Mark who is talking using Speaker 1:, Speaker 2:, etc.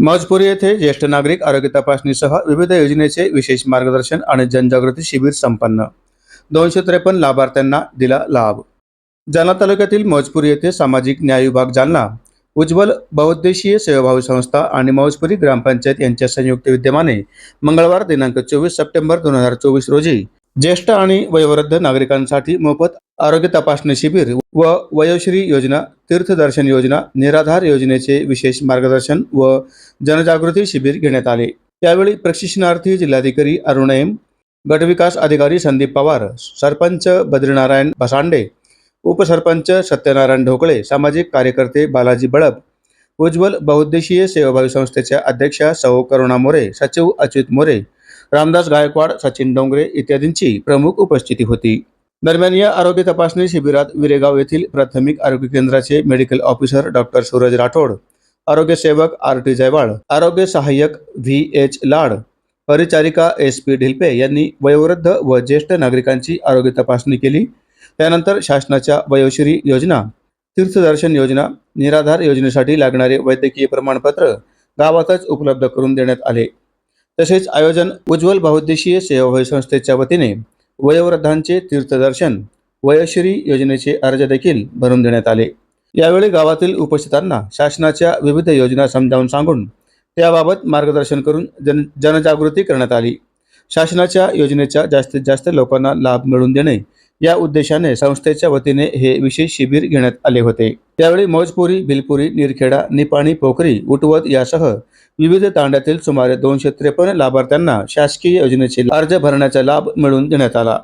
Speaker 1: मजपुरी येथे ज्येष्ठ नागरिक आरोग्य तपासणीसह विविध योजनेचे विशेष मार्गदर्शन आणि जनजागृती शिबिर संपन्न. दोनशे त्रेपन्न लाभार्थ्यांना दिला लाभ. जालना तालुक्यातील मौजपुरी येथे सामाजिक न्याय विभाग जालना उज्ज्वल बहुउद्देशीय सेवाभावी संस्था आणि मौजपुरी ग्रामपंचायत यांच्या संयुक्त विद्यमाने मंगळवार दिनांक चोवीस सप्टेंबर दोन हजार चोवीस रोजी ज्येष्ठ आणि वयोवृद्ध नागरिकांसाठी मोफत आरोग्य तपासणी शिबिर व वयोश्री योजना तीर्थदर्शन योजना निराधार योजनेचे विशेष मार्गदर्शन व जनजागृती शिबिर घेण्यात आले. यावेळी प्रशिक्षणार्थी जिल्हाधिकारी अरुण एम गटविकास अधिकारी संदीप पवार सरपंच बद्रीनारायण भसांडे उपसरपंच सत्यनारायण ढोकळे सामाजिक कार्यकर्ते बालाजी बळप उज्ज्वल बहुउद्देशीय सेवाभावी संस्थेच्या अध्यक्षा सौ करुणा मोरे सचिव अच्युत मोरे रामदास गायकवाड सचिन डोंगरे इत्यादींची प्रमुख उपस्थिती होती. दरम्यान या आरोग्य तपासणी शिबिरात विरेगाव येथील प्राथमिक आरोग्य केंद्राचे medical officer doctor Suraj Rathod आरोग्य सेवक आर टी जयवाळ आरोग्य सहाय्यक व्ही एच लाड परिचारिका एस पी ढिलपे यांनी वयोवृद्ध व ज्येष्ठ नागरिकांची आरोग्य तपासणी केली. त्यानंतर शासनाच्या वयोश्री योजना तीर्थदर्शन योजना निराधार योजनेसाठी लागणारे वैद्यकीय प्रमाणपत्र गावातच उपलब्ध करून देण्यात आले. तसेच आयोजन उज्ज्वल बहुद्देशीय सेवाभावी संस्थेच्या वतीने वयोवृद्धांचे तीर्थदर्शन वयश्री योजनेचे अर्ज देखील भरून देण्यात आले. यावेळी गावातील उपस्थितांना शासनाच्या विविध योजना समजावून सांगून त्याबाबत मार्गदर्शन करून जन जनजागृती करण्यात आली. शासनाच्या योजनेच्या जास्तीत जास्त लोकांना लाभ मिळवून देणे या उद्देशाने संस्थेच्या वतीने हे विशेष शिबिर घेण्यात आले होते. त्यावेळी मौजपुरी भिलपुरी निरखेडा निपाणी पोखरी उटवत यासह विविध तांड्यातील सुमारे दोनशे त्रेपन्न लाभार्थ्यांना शासकीय योजनेचे अर्ज भरण्याचा लाभ मिळवून देण्यात आला.